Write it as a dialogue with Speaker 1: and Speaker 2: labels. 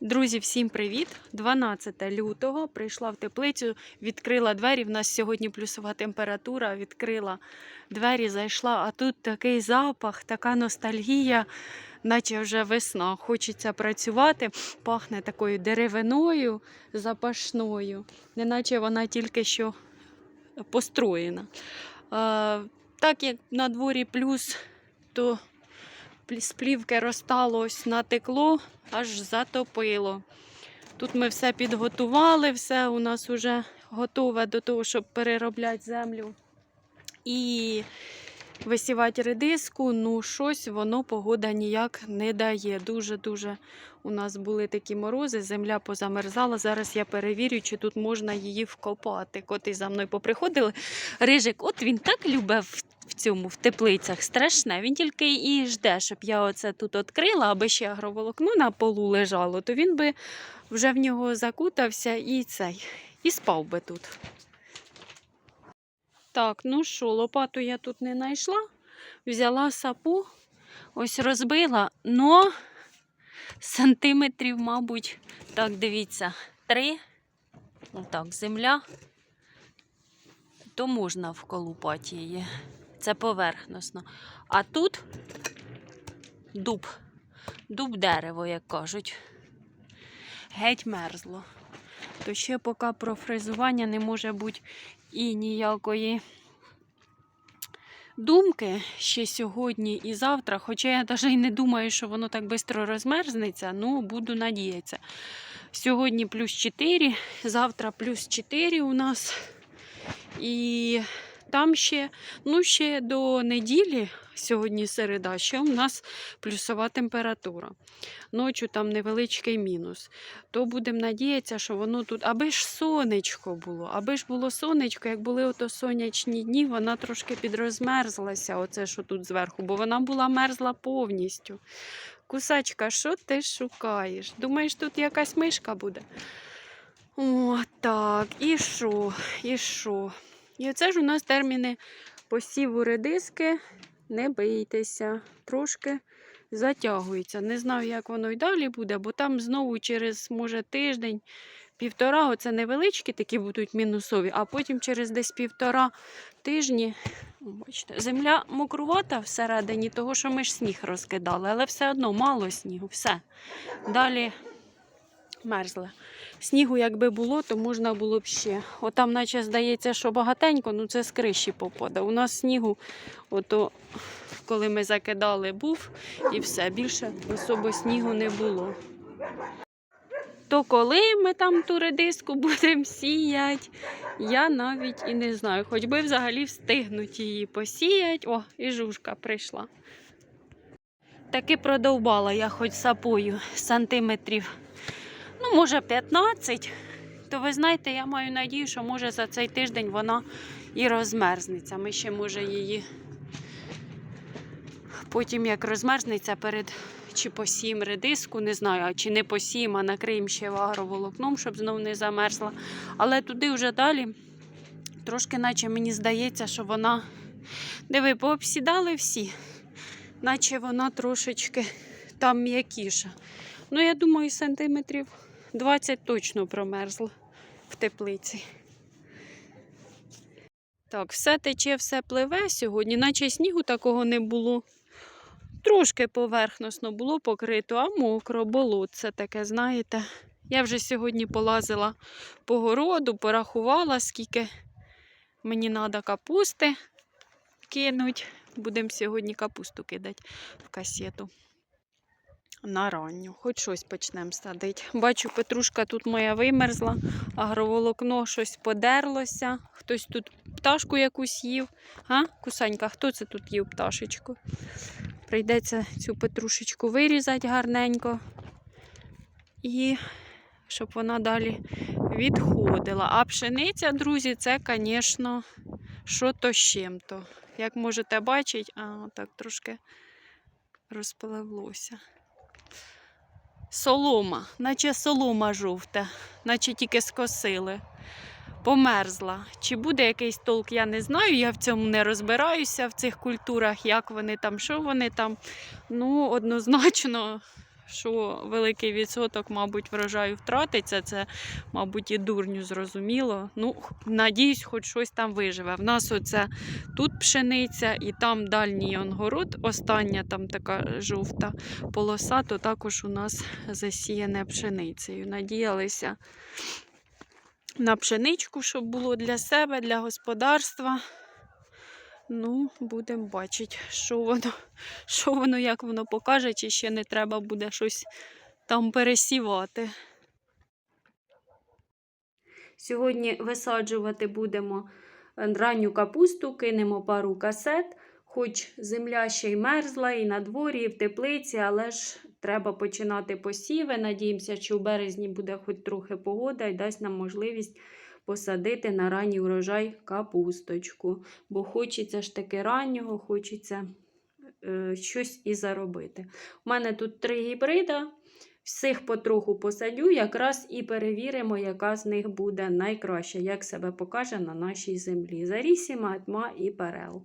Speaker 1: Друзі, всім привіт! 12 лютого прийшла в теплицю, відкрила двері. В нас сьогодні плюсова температура. Відкрила двері, зайшла, а тут такий запах, така ностальгія, наче вже весна. Хочеться працювати, пахне такою деревиною запашною, неначе вона тільки що построєна. Так як на дворі плюс, то з плівки розтало, ось натекло, аж затопило. Тут ми все підготували, все у нас вже готове до того, щоб переробляти землю і висівати редиску. Ну, щось воно погода ніяк не дає. Дуже-дуже у нас були такі морози, земля позамерзала. Зараз я перевірю, чи тут можна її вкопати. Коти за мною поприходили. Рижик, от він так любив в- цьому, в теплицях, страшне. Він тільки і жде, щоб я оце тут відкрила, аби ще агроволокно на полу лежало, то він би вже в нього закутався і цей, і спав би тут. Так, ну що, лопату я тут не знайшла. Взяла сапу, ось розбила, но сантиметрів, мабуть, так, дивіться, три. Отак, земля. То можна вколупати її. Це поверхносно. А тут дуб. Дуб дерево, як кажуть. Геть мерзло. То ще поки про фрезування не може бути і ніякої думки ще сьогодні і завтра. Хоча я навіть і не думаю, що воно так швидко розмерзнеться, ну буду надіятися. Сьогодні плюс 4, завтра плюс 4 у нас. І там ще, ну ще до неділі, сьогодні середа, ще у нас плюсова температура. Ночі там невеличкий мінус. То будемо надіятися, що воно тут, аби ж сонечко було, аби ж було сонечко, як були ото сонячні дні, вона трошки підрозмерзлася, оце що тут зверху, бо вона була мерзла повністю. Кусачка, що ти шукаєш? Думаєш, тут якась мишка буде? О, так, і що, і що? І оце ж у нас терміни посіву редиски. Не бийтеся, трошки затягується. Не знаю, як воно й далі буде, бо там знову через, може, тиждень, півтора, оце невеличкі такі будуть мінусові, а потім через десь півтора тижні. Бачите, земля мокрувата всередині, того, що ми ж сніг розкидали, але все одно мало снігу, все. Далі мерзле. Снігу, якби було, то можна було б ще. Отам, наче здається, що багатенько, ну це з криші попаде. У нас снігу, ото коли ми закидали, був і все. Більше особо снігу не було. То коли ми там ту редиску будемо сіяти, я навіть і не знаю. Хоч би взагалі встигнуть її посіяти. О, і жужка прийшла. Таки продовбала я хоч сапою сантиметрів ну, може, 15, то ви знаєте, я маю надію, що може за цей тиждень вона і розмерзнеться. Ми ще може її потім, як розмерзнеться перед чи посієм редиску, не знаю, а чи не посієм, а накриємо ще агроволокном, щоб знов не замерзла. Але туди вже далі трошки, наче мені здається, що вона. Диви, пообсідали всі, наче вона трошечки там м'якіша. Ну, я думаю, сантиметрів 20 точно промерзла в теплиці. Так, все тече, все пливе сьогодні, наче снігу такого не було. Трошки поверхносно було покрито, а мокро, болотце таке, знаєте. Я вже сьогодні полазила по городу, порахувала, скільки мені треба капусти кинуть. Будемо сьогодні капусту кидати в касету на ранню. Хоч щось почнемо садити. Бачу, петрушка тут моя вимерзла, агроволокно щось подерлося. Хтось тут пташку якусь їв. А? Кусанька, хто це тут їв пташечку? Прийдеться цю петрушечку вирізати гарненько. І щоб вона далі відходила. А пшениця, друзі, це, звісно, що то з чим-то. Як можете бачити, а так трошки розпливлося. Солома, наче солома жовта, наче тільки скосили. Померзла. Чи буде якийсь толк, я не знаю. Я в цьому не розбираюся в цих культурах, як вони там, що вони там. Ну, однозначно, що великий відсоток, мабуть, врожаю втратиться. Це, мабуть, і дурню зрозуміло. Ну, надіюсь, хоч щось там виживе. В нас оце тут пшениця, і там дальній онгород, остання там така жовта полоса, то також у нас засіяне пшеницею. Надіялися на пшеничку, щоб було для себе, для господарства. Ну, будемо бачити, що воно, що воно, як воно покаже, чи ще не треба буде щось там пересівати. Сьогодні висаджувати будемо е, ранню капусту, кинемо пару касет. Хоч земля ще й мерзла, і на дворі, і в теплиці, але ж треба починати посіви. Надіємося, що в березні буде хоч трохи погода і дасть нам можливість посадити на ранній урожай капусточку. Бо хочеться ж таки раннього, хочеться е, щось і заробити. У мене тут три гібрида. Всіх потроху посадю, якраз і перевіримо, яка з них буде найкраща, як себе покаже на нашій землі. Зарісіма, тма і перел.